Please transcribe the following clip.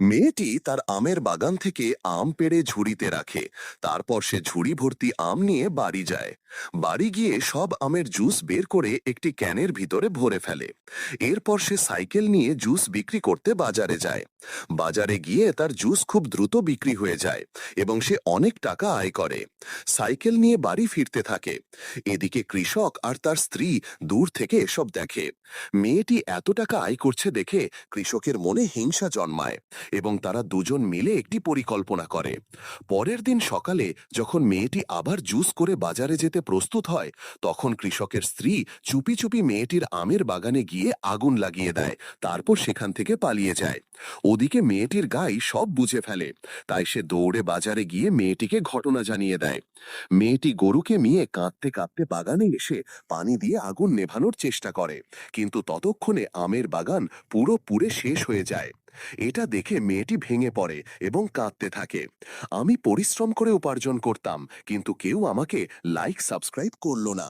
মেয়েটি তার আমের বাগান থেকে আম পেড়ে ঝুড়িতে রাখে। তারপর সে ঝুড়ি ভর্তি আম নিয়ে বাড়ি যায়। বাড়ি গিয়ে সব আমের জুস বের করে একটি ক্যানের ভিতরে ভরে ফেলে। এরপর সে সাইকেল নিয়ে জুস বিক্রি করতে বাজারে যায়। বাজারে গিয়ে তার জুস খুব দ্রুত বিক্রি হয়ে যায় এবং সে অনেক টাকা আয় করে। সাইকেল নিয়ে বাড়ি ফিরতে থাকে। এদিকে কৃষক আর তার স্ত্রী দূর থেকে এসব দেখে। মেয়েটি এত টাকা আয় করছে দেখে কৃষকের মনে হিংসা জন্মায় এবং তারা দুজন মিলে একটি পরিকল্পনা করে। পরের দিন সকালে যখন মেয়েটি আবার জুস করে বাজারে যেতে প্রস্তুত হয়, তখন কৃষকের স্ত্রী চুপি চুপি মেয়েটির আমের বাগানে গিয়ে আগুন লাগিয়ে দেয়, তারপর সেখান থেকে পালিয়ে যায়। ওদিকে মেয়েটির গাই সব বুঝে ফেলে, তাই সে দৌড়ে বাজারে গিয়ে মেয়েটিকে ঘটনা জানিয়ে দেয়। মেয়েটি গরুকে নিয়ে কাঁদতে কাঁদতে বাগানে এসে পানি দিয়ে আগুন নেভানোর চেষ্টা করে, কিন্তু ততক্ষণে আমের বাগান পুরো পুরে শেষ হয়ে যায়। এটা দেখে মেয়েটি ভেঙে পড়ে এবং কাঁদতে থাকে। আমি পরিশ্রম করে উপার্জন করতাম, কিন্তু কেউ আমাকে লাইক, সাবস্ক্রাইব করল না।